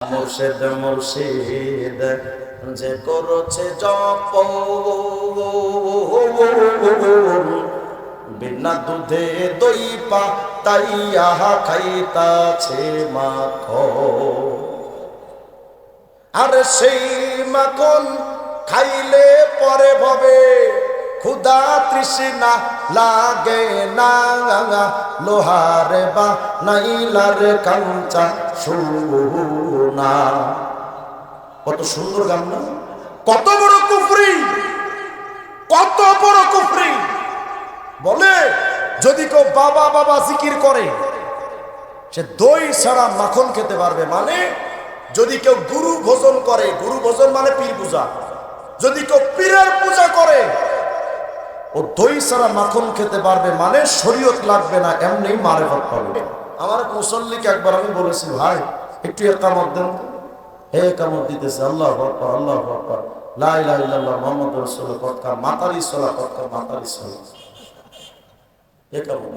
মুর্শিদ মুর্শিদ, যে করছে জপ বিনা দুধে দই পা তাইয়া খাইতাছে মাখ আর সেই মাখন খাইলে পরে ভবে। ক্ষুদা তৃষ্ণা লাগে না, লোহার বা নাইলার কাঞ্চা সুনা। কত সুন্দর গান না? কত বড় কুফরি, কত বড় কুফরি। বলে, যদি কেউ বাবা বাবা জিকির করে, সে দই ছাড়া মাখন খেতে পারবে। মানে যদি কেউ গুরু ভোজন করে, গুরু ভোজন মানে পীর পূজা যদি কেউ পীরের পূজা করে ও দই ছাড়া মাখন খেতে পারবে মানে শরীয়ত লাগবে না, এমনি মারে ভাত পাবে। আমার মুসল্লিকে একবার আমি বলেছি, ভাই, একটু একামত দেন। হে একামত দিতেছে, আল্লাহ আকবার আল্লাহ আকবার। লাই ইলাহা ইল্লাল্লাহ মুহাম্মাদুর রাসূলুল্লাহ কতকা মাতারি সলা কতকা মাতারি সলা একামত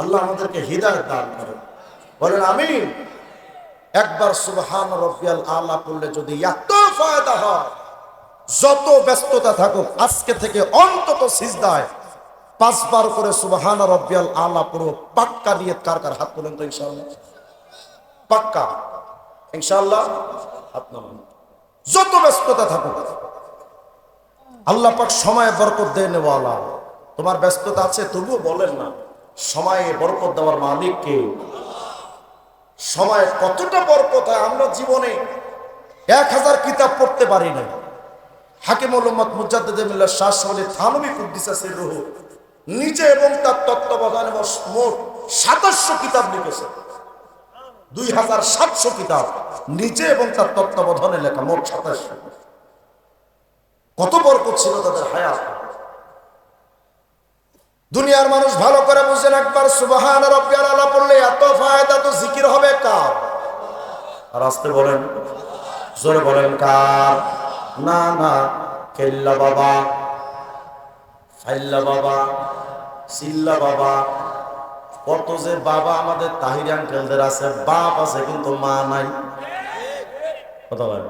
আল্লাহ আমাদেরকে হৃদায়ত দান করে বলেন, আমিন। একবার সুবহান রব্বিয়াল আলা পড়লে যদি এত ফায়দা হয় যত ব্যস্ততা থাকুক, আজকে থেকে অন্তত সিজদায় পাঁচবার করে সুবহান রব্বিয়াল আলা পুরো পাক্কা নিয়ে কার কার হাত তোলেন তো ইনশাআল্লাহ? পাক্কা। ইনশাআল্লাহ হাত নামান। যত ব্যস্ততা থাকুক, আল্লাহ পাক সময় বরকত দেয় নেওয়ালা। তোমার ব্যস্ততা আছে, তবুও বলেন না, সময়ে বরকত দেওয়ার মালিক কে? সময় কতটা বরকত হয় আমরা জীবনে? এক হাজার কিতাব পড়তে পারি না হাকিম উম্মত মুজাদ্দিদুল্লাহ শাহ রুহ এবং তার মোট কিতাব লিখেছে। দুই হাজার সাতশো কিতাব এবং তার লেখা, মোট কত বরকত ছিল তাদের হায়াত। দুনিয়ার মানুষ ভালো করে বুঝেন একবার, সুবাহান আলা পড়লে এত ফায়দা তো জিকির হবে কার? আর আসতে বলেন জোরে বলেন, কার? না না কেল্লা বাবা ফাইল্লা বাবা, সিল্লা বাবা। কত যে বাবা আমাদের তাহির আঙ্কেলদের আছে, বাপ আছে, কিন্তু মা নাই। কথা বলেন।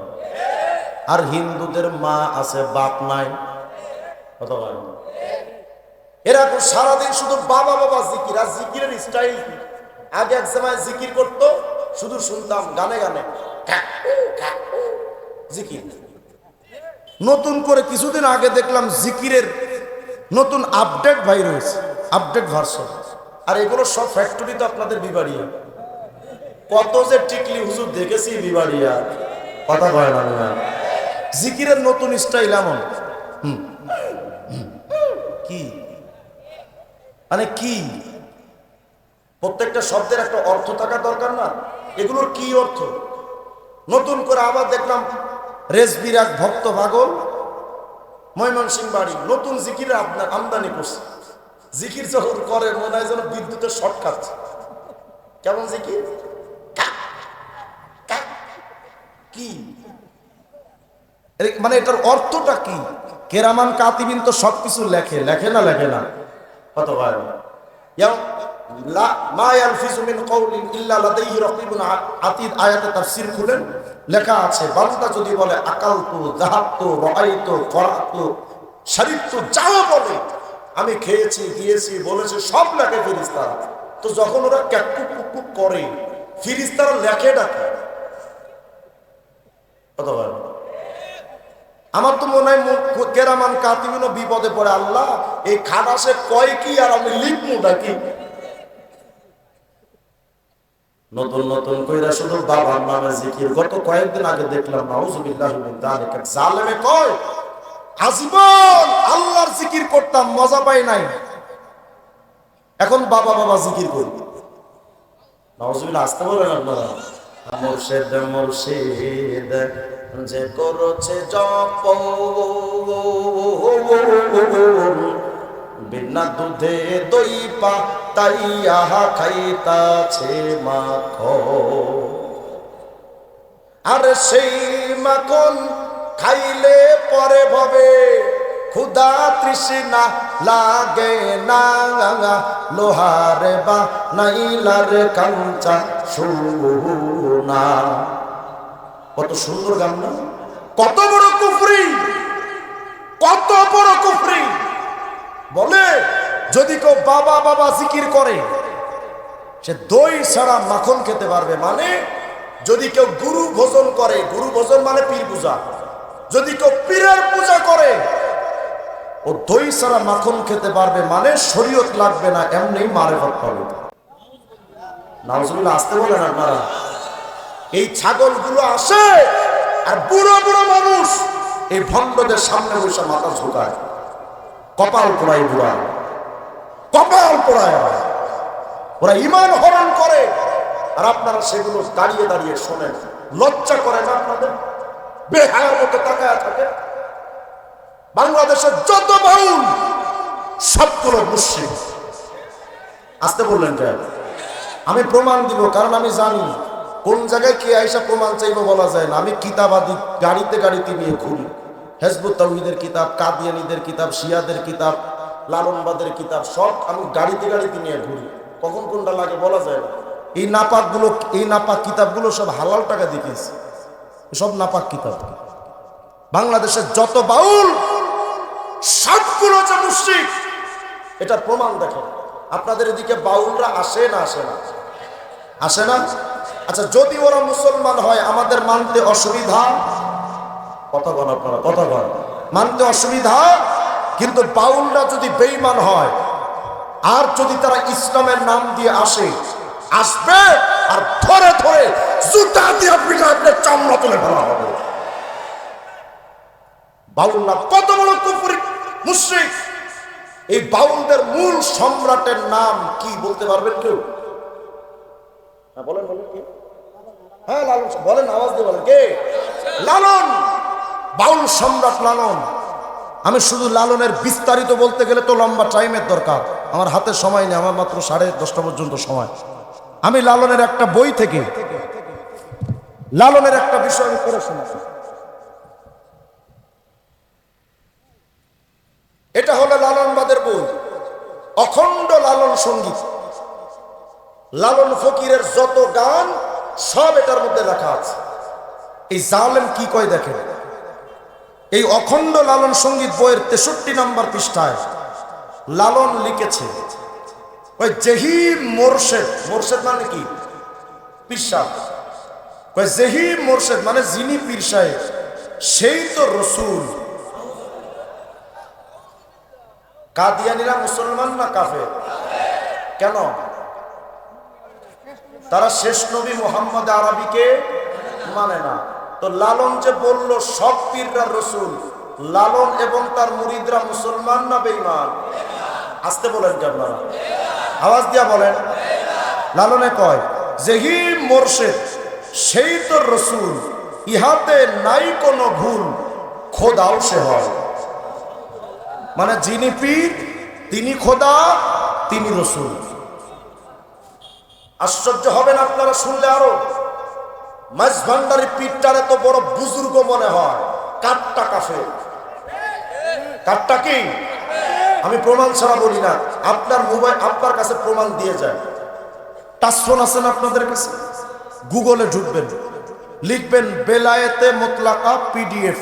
আর হিন্দুদের মা আছে, বাপ নাই। কথা বলেন। এরা তো সারাদিন শুধু বাবা বাবা জিকির, আর জিকিরের স্টাইল আগে এক সময় জিকির করতো, শুধু শুনতাম গানে গানে। জিকির। নতুন করে কিছুদিন আগে দেখলাম জিকিরের নতুন আপডেট ভাই রয়েছে আপডেট ভার্সন। আর এগুলো সব ফ্যাক্টরি তো আপনাদের বিবাড়িয়া। কত যে টিকলি হুজুর দেখেছি বিবাড়িয়া। কথা কয় না। জিকিরের নতুন স্টাইল এমন। কি? মানে কি? প্রত্যেকটা শব্দের একটা অর্থ থাকা দরকার না? এগুলোর কি অর্থ? নতুন করে আবার দেখলাম রেসবির এক ভক্ত পাগল। ময়মনসিং বাড়ি নতুন জিকির আপনার আমদানি করছে। জিকির যখন করে, মনে হয় যেন বিদ্যুতের শর্ট খাচ্ছে কেমন জিকির। কি? মানে এটার অর্থটা কি? কেরামান, কাতিবিন তো সবকিছু লেখে লেখে না লেখে না? কত ভাই আমি খেয়েছি গিয়েছি বলেছে, সব লেখে ফিরিস্তারা তো যখন ওরা ক্যাকুক করে ফিরিস্তারা লেখে ডাকে আমার তো মনে হয় কেরামান কাতিবিনও বিপদে পড়ে। আল্লাহ, এই খাটাসে কয় কি আর আমি লিখব নাকি? নতুন নতুন কইরা শুধু বাবার নামে জিকির। গত কয়েকদিন আগে দেখলাম, নাউজুবিল্লাহ মিন যালিক জালেমে কয়, আজীবন আল্লাহর জিকির করতাম, মজা পাই নাই। এখন বাবা বাবা জিকির করি নাউজুবিল্লাহ, আসতে বলেন আপনারা মুর্শিদ মুর্শিদ, যে করছে জপ। বিনা দুধে দই পা তাইয়া খাইতাছে মাখ আর সেই মাখন খাইলে পরে ভবে ক্ষুদা তৃষ্ণা লাগে না লোহারে বা নাইলার কাঞ্চা সোনা কত সুন্দর গান না? কত বড় কুফরি, কত বড় কুফরি। বলে, যদি কেউ বাবা বাবা জিকির করে, সে দই ছাড়া মাখন খেতে পারবে মানে যদি কেউ গুরু ভোজন করে, গুরু ভোজন মানে পীর পূজা। যদি কেউ পীরের পূজা করে, ও দই ছাড়া মাখন খেতে পারবে মানে শরীয়ত লাগবে না, এমনি মারে ভাত পাবে নাউজুবিল্লাহ আসতে বলেন আপনারা? এই ছাগলগুলো আসে, আর বুড়ো বুড়ো মানুষ এই ভণ্ডদের সামনে বসে মাথা ঝুঁকায়। কপাল পোড়ায় বুড়া। কপাল পোড়ায় ওরা ইমান হরণ করে আর আপনারা সেগুলো দাঁড়িয়ে দাঁড়িয়ে শোনেন। লজ্জা করে না আপনাদের? বেহায়ার মতো তাকায় থাকে। বাংলাদেশের যত বাউল, সবগুলো মুসলিম আসতে বললেন কেন? আমি প্রমাণ দিব, কারণ আমি জানি কোন জায়গায় কে আইসা প্রমাণ চাইব বলা যায় না। আমি কিতাবাদি গাড়িতে গাড়িতে নিয়ে ঘুরি। হেজবুত তাহিদের কিতাব, কাদিয়ানিদের কিতাব, শিয়াদের কিতাব, লালনবাদের কিতাব, সব আমি গাড়িতে গাড়িতে নিয়ে ঘুরি। কখন কোনটা লাগে বলা যায় না। এই নাপাকগুলো, এই নাপাক কিতাবগুলো সব হালাল টাকা দেখিয়েছি সব নাপাক কিতাব। বাংলাদেশের যত বাউল, সবগুলো এটার প্রমাণ দেখেন। আপনাদের এদিকে বাউলরা আসে না আসে না? আসে না? আচ্ছা যদি ওরা মুসলমান হয়, আমাদের মানতে অসুবিধা? কথা বল আপনারা কথা বল মানতে অসুবিধা, কিন্তু বাউলরা যদি বেইমান হয়, আর যদি তারা ইসলামের নাম দিয়ে আসে, আসবে আর ধরে ধরে জুতা দিয়ে চামড়া তুলে ফেলা হবে। বাউলরা কত বড় কুপুরি মুশ্রিক। এই বাউলদের মূল সম্রাটের নাম কি বলতে পারবেন কেউ? হ্যাঁ বলেন বলেন, কি? হ্যাঁ লালন বলেন, আওয়াজ দিয়ে বলেন, কে? লালন। বাউল সম্রাট লালন। আমি শুধু লালনের বিস্তারিত বলতে গেলে তো লম্বা টাইমের দরকার। আমার হাতে সময় নেই, আমার মাত্র সাড়ে দশটা পর্যন্ত সময়। আমি লালনের একটা বই থেকে, লালনের একটা বিষয় আমি পড়ে শোনাচ্ছি এটা হলো লালনবাদের বই, অখণ্ড লালন সংগীত। লালন ফকিরের যত গান, সব এটার মধ্যে লেখা আছে। এই জালেম কি কয় দেখেন? এই অখণ্ড লালন সংগীত বইয়ের তেষট্টি নম্বর পৃষ্ঠায় লালন লিখেছে। ওই জেহি মোরশেদ মোরশেদ মানে কি? পিসা কয় জেহি মোরশেদ মানে যিনি পীর সাহেব, সেই তো রসুল। কাদিয়ানিরা মুসলমান না কাফের? কেন? তারা শেষ নবী মোহাম্মদ আরবিকে মানে না। তো লালন যে বলল সব পীররা রসুল, লালন এবং তার মুরিদরা মুসলমান না বেঈমান? আসতে বলেন কি আপনারা আওয়াজ দিয়া বলেন। লালনে কয়, যেহি মোরশেদ, সেই তো রসুল, ইহাতে নাই কোনো ভুল, খোদাও সে হয়। মানে যিনি পীর, তিনি খোদা, তিনি রসুল। আশ্চর্য হবেন আপনারা শুনলে আরও। মাছ ভান্ডারি পীরটার এত বড় বুজুর্গ মনে হয়। কাঠটা কাফে কাঠটা কি? আমি প্রমাণ ছাড়া বলি না। আপনার মোবাইল আপনার কাছে প্রমাণ দিয়ে যায়। টাচফোন আছেন আপনাদের কাছে? গুগলে ঢুকবেন। লিখবেন, বেলায়েতে মোতলাকা পিডিএফ।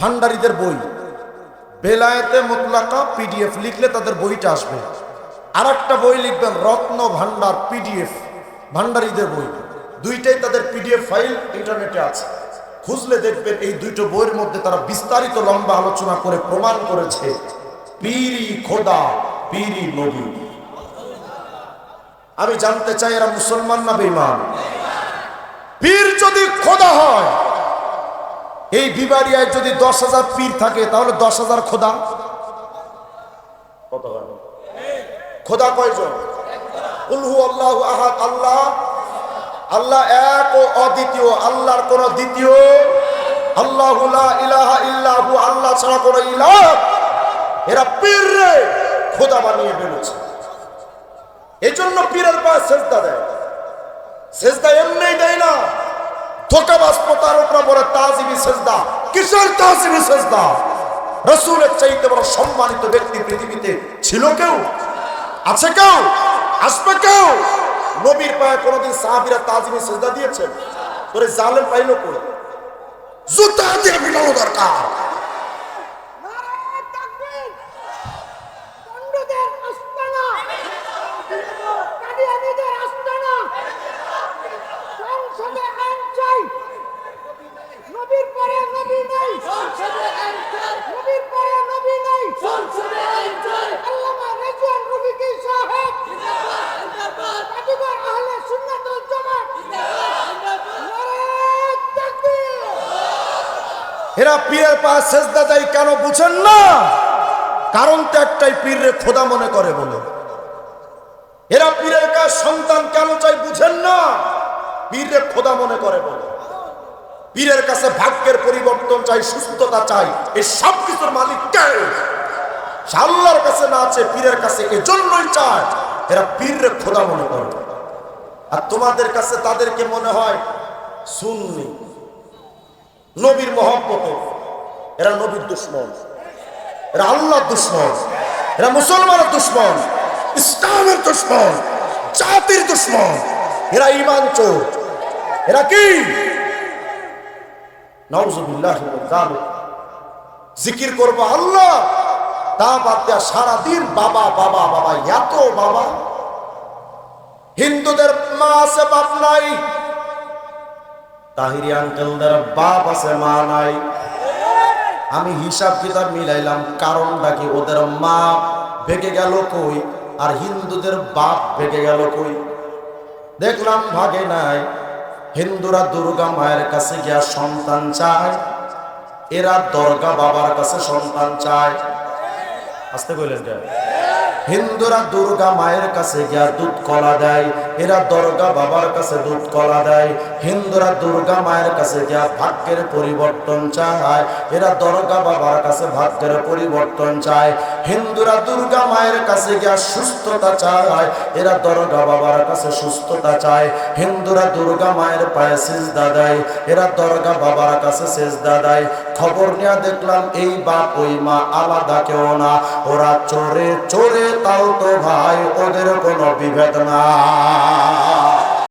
ভান্ডারীদের বই। বেলায়েতে মোতলাকা পিডিএফ লিখলে তাদের বইটা আসবে। আর একটা বই লিখবেন, রত্ন ভান্ডার পিডিএফ। ভান্ডারীদের বই। দুইটাই তাদের পিডিএফ ফাইল ইন্টারনেটে আছে। খুঁজলে দেখবেন এই দুইটো বইয়ের মধ্যে তারা বিস্তারিত লম্বা আলোচনা করে প্রমাণ করেছে। পীরি খোদা, পীরি নবী। আমি জানতে চাই এরা মুসলমান না বেইমান পীর যদি খোদা হয়, এই বিবারিয়ায় যদি দশ হাজার পীর থাকে, তাহলে দশ হাজার খোদা? খোদা কয়জন? আল্লাহ আল্লাহ এক ও অদ্বিতীয়, আল্লাহর কোন দ্বিতীয়। আল্লাহ ইলাহা ইল্লাহু আল্লাহ ছাড়া কোন ইলাহ। এরা পীর রে খোদা বানিয়ে বেরোচ্ছে এই জন্য পীরের পায়ে সেজদা দেয়। সেজদা এমনি দেয় না। ধোকাবাজ প্রতারকরা বলে, তাজিবি সেজদা। কিসের তাজিবি সেজদা? রসুলের চাইতে বড় সম্মানিত ব্যক্তি পৃথিবীতে ছিল কেউ? আছে কেউ? আসবে কেউ? নবীর পায়ে কোনোদিন সাহাবিরা তাজিমে সেজদা দিয়েছেন? তোরে জালেম পাইলো করে জুতা দিয়ে পিটানো দরকার। এরা পীরের পা সেজদা দেয় কেন বুঝেন না? কারণ তো একটাই, পীররে খোদা মনে করে বলে এরা পীরের কাজ সন্তান কেন চাই বুঝেন না? পীররে খোদা মনে করে বলে পীরের কাছে ভাগ্যের পরিবর্তন চাই, সুস্থতা চাই এই সব কিছুর মালিক কে? কাছে না আছে পীরের কাছে এজন্যই চায়, এরা পীররে খোদা মনে করে। আর তোমাদের কাছে তাদেরকে মনে হয় সুন্নি। নবীর মহব্বতে। এরা নবীর দুশ্মন। এরা আল্লাহ দুশ্মন। এরা মুসলমানের দুশ্মন। ইসলামের দুশ্মন। জাতির দুশ্মন। এরা ইমান চোর। এরা কি? জিকির করব আল্লাহ। তা বাদ দেয়া সারাদিন বাবা বাবা বাবা, এত বাবা। হিন্দুদের মা আছে, বাপ নাই। তাহিরি আঙ্কেলদের বাপ আছে, মা নাই। আমি হিসাব কিতাব মিলাইলাম, কারণটা কি? ওদের মা ভেগে গেল কই? আর হিন্দুদের বাপ ভেগে গেল কই? দেখলাম ভাগে নাই। হিন্দুরা দুর্গা মায়ের কাছে গিয়া সন্তান চায়। এরা দর্গা বাবার কাছে সন্তান চায়। আসতে বললেন হিন্দুরা দুর্গা মায়ের কাছে গিয়া দুধ কলা দেয়। এরা দর্গা বাবার কাছে দুধ কলা দেয়, হিন্দুরা দুর্গা মায়ের কাছে গিয়া ভাগ্যের পরিবর্তন চায়, এরা দর্গা বাবার কাছে ভাগ্যের পরিবর্তন চায়, হিন্দুরা দুর্গা মায়ের কাছে গিয়া সুস্থতা চায়, এরা দর্গা বাবার কাছে সুস্থতা চায়, হিন্দুরা দুর্গা মায়ের পায়ে সেজদা দেয়, এরা দর্গা বাবার কাছে সেজদা দেয়। খবর নিয়ে দেখলাম এই বাপ, ওই মা আলাদা কেউ না, ওরা চোরে চোরে তাও তো ভাই, ওদের কোনো বিভেদ না আল্লাহ